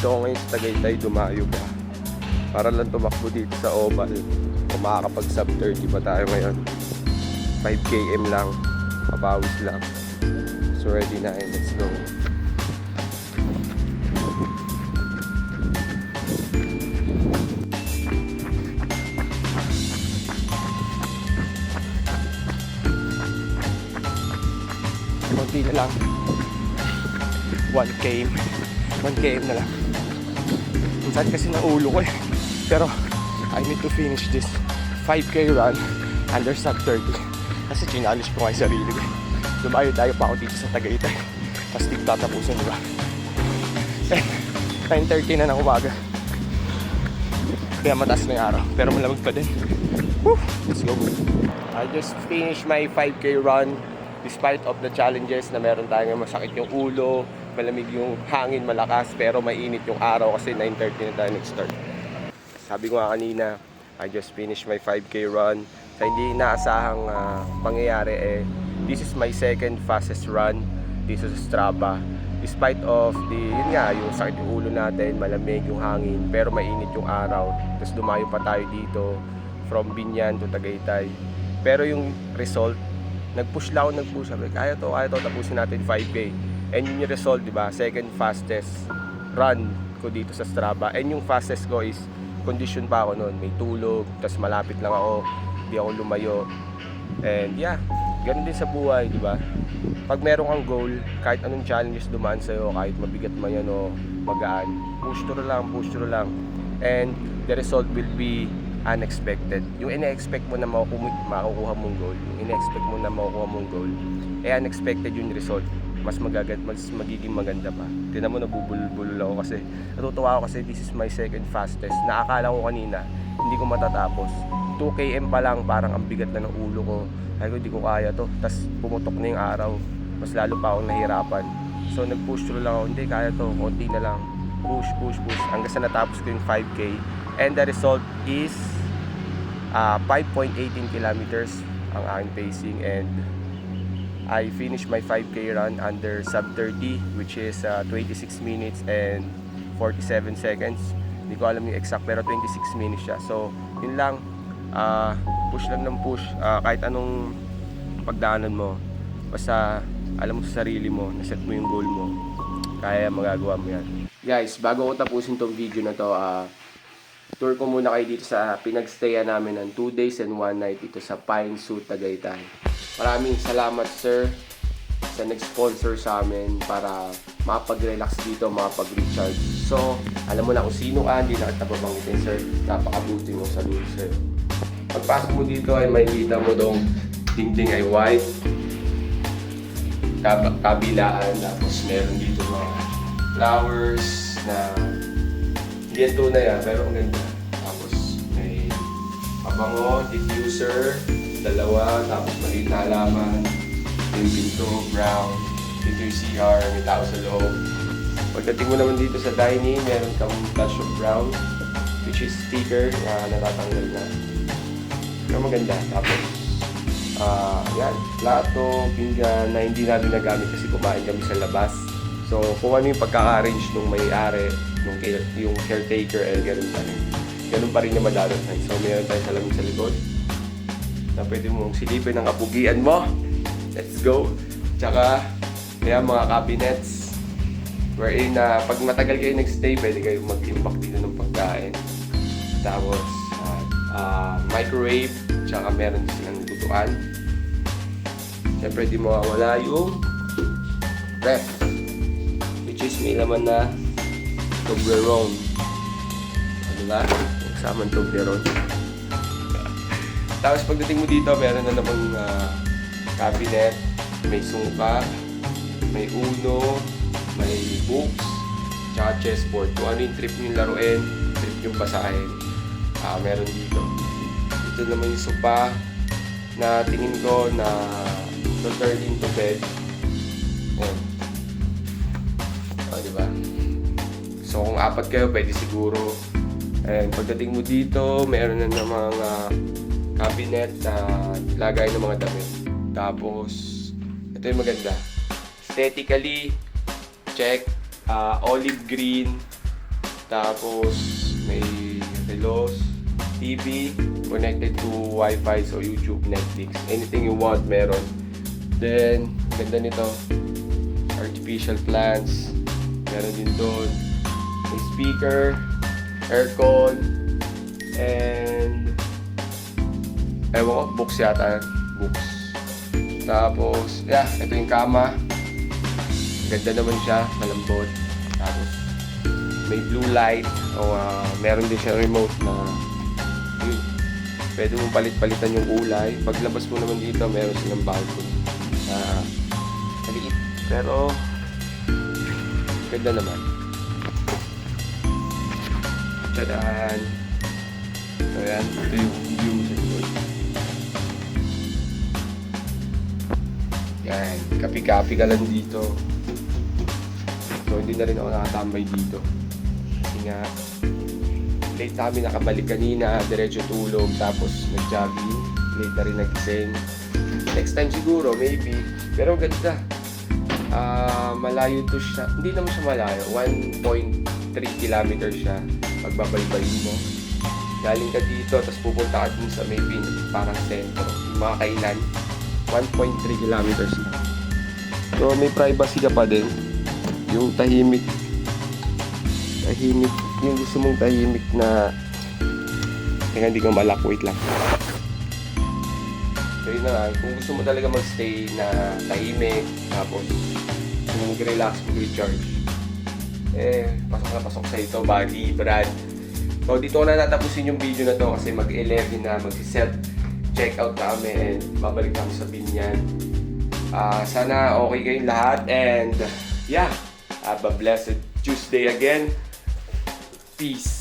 Nandito ako ngayon sa Tagaytay, dumayo pa. Para lang tumakbo dito sa Oval. Kung makakapag sub 30 pa tayo ngayon. 5 km lang. Mabawis lang. So ready na and let's go. Kunti na lang. 1 km. 1 km na lang. Minsan kasi na ulo ko eh. Pero I need to finish this 5k run under sub 30. Kasi challenge ko nga yung sarili ko. eh. Lumayo tayo pa ako dito sa Tagaytay. Tapos dito tatapusin, di ba? Eh, 9.30 na ng umaga. Kaya mataas na yung araw. Pero malamig pa din. Woo! Let's go. I just finished my 5k run despite of the challenges na meron tayo ngayon, masakit yung ulo, malamig yung hangin malakas, pero mainit yung araw kasi 9.30 na tayo nag-start. Sabi ko nga kanina, I just finished my 5k run. Sa hindi inaasahang ah, pangyayari eh, this is my second fastest run dito sa Strava. Despite of the, yun nga, yung sakit yung ulo natin, malamig yung hangin, pero mainit yung araw. Tapos dumayo pa tayo dito from Binyan to Tagaytay. Pero yung result, nag-push lang ako, nag-push. Sabi, kaya to, kaya to, tapusin natin 5K. And yun yung result, di ba? Second fastest run ko dito sa Strava. And yung fastest ko is, condition pa ako noon. May tulog, tapos malapit lang ako, hindi ako lumayo. And yeah, ganun din sa buhay, di ba? Pag meron kang goal, kahit anong challenges dumaan sa'yo, kahit mabigat man yan o magaan, push through lang, push through lang. And the result will be unexpected. Yung ina-expect mo na makukuha mong goal, yung ina-expect mo na makukuha mong goal, eh unexpected yung result. Mas magagad, mas magiging maganda pa. Tinan mo, nabubulol-bulol ako kasi natutuwa ako kasi this is my second fastest. Naakala ko kanina, hindi ko matatapos. 2 km pa lang, parang ang bigat na ng ulo ko. Ay ko, hindi ko kaya to. Tapos pumutok na yung araw. Mas lalo pa akong nahirapan. So nag-push through lang ako, hindi kaya to, konti na lang. Push, push, push. Hanggang sa natapos ko yung 5K. And the result is uh, 5.18 kilometers ang aking pacing and I finished my 5k run under sub 30 which is uh, 26 minutes and 47 seconds. Hindi ko alam yung exact pero 26 minutes siya. So yun lang. Uh, push lang ng push. Uh, kahit anong pagdaanan mo basta alam mo sa sarili mo naset mo yung goal mo kaya magagawa mo yan. Guys bago ko tapusin tong video na to uh, tour ko muna kayo dito sa pinagstayan namin ng 2 days and 1 night dito sa Pine Suit Tagaytay. Maraming salamat sir sa nag-sponsor sa amin para makapag-relax dito, makapag-recharge. So, alam mo na kung sino ka, hindi na kita babanggitin sir. Napakabuti mo sa loob sir. Pagpasok mo dito ay makikita mo dong dingding ay white. Kab- kabilaan, tapos meron dito mga flowers na hindi yan tunay ah, pero ang ganda. Tapos may pabango, diffuser, dalawa, tapos maliit na halaman, yung pinto, brown, dito yung CR, may tao sa loob. Pagdating mo naman dito sa dining, meron kang touch of brown, which is sticker na natatanggal na. Pero maganda. Tapos, ah yan, plato, pinggan na hindi namin nagamit kasi kumain kami sa labas. So, kung ano yung pagkaka-arrange nung may-ari, nung yung caretaker, eh, ganun pa rin. Ganun pa rin naman darating. So, meron tayong salamin sa likod na pwede mong silipin ang kapugian mo. Let's go! Tsaka, kaya mga cabinets, wherein na pag matagal kayo nagstay, pwede kayo mag-impact dito ng pagkain. Tapos, ah, ah, microwave, tsaka meron din silang lutuan. Siyempre, di mawawala yung ref, which is may laman na Toblerone. O, diba? Kasama ang Toblerone. Tapos pagdating mo dito, meron na namang ah, cabinet, may sungka, may uno, may books, tsaka chessboard. Kung ano yung trip yung laruin, trip yung basahin, ah meron dito. Ito naman yung sopa na tingin ko na to turn into bed. Ayan. O, diba? So kung apat kayo, pwede siguro. And pagdating mo dito, meron na ng mga cabinet na lagay ng mga damit. Tapos, ito yung maganda. Aesthetically, check. Ah, olive green. Tapos, may relos, TV, connected to Wi-Fi, so YouTube, Netflix, anything you want, meron. Then, ganda nito, artificial plants, meron din doon. May speaker, aircon, and ewan ko, books yata, books. Tapos, yeah, ito yung kama. Ganda naman siya, malambot. Tapos, may blue light o ah, meron din siya remote na yun, pwede mong palit-palitan yung kulay. Paglabas mo naman dito, meron silang balcony na maliit. Pero, ganda naman. Tadaan! So yan, ito yung view sa likod. Yan, kapi-kapi ka lang dito. So, hindi na rin ako nakatambay dito. Kasi nga, late na kami nakabalik kanina, diretso tulog, tapos nag-jogging. Late na rin nagising. Next time siguro, maybe. Pero ganda. Ah, malayo to siya. Hindi naman siya malayo. 1.3 kilometer siya. Pagbabaybayin mo. Galing ka dito, tapos pupunta ka dun sa maybe parang sentro. Yung mga kainan. 1.3 kilometers na. So, may privacy ka pa din. Yung tahimik. Tahimik. Yung gusto mong tahimik na... Kaya hindi ko malak. Wait lang. So, yun na nga. Kung gusto mo talaga magstay na tahimik, tapos kung mag-relax, mag-recharge, eh, pasok na pasok sa ito, Bali, Brad. So, dito na natapusin yung video na to kasi mag-11 na, mag-self checkout na kami and babalik kami sa Binyan. Ah, sana okay kayong lahat and yeah, have a blessed Tuesday again. Peace.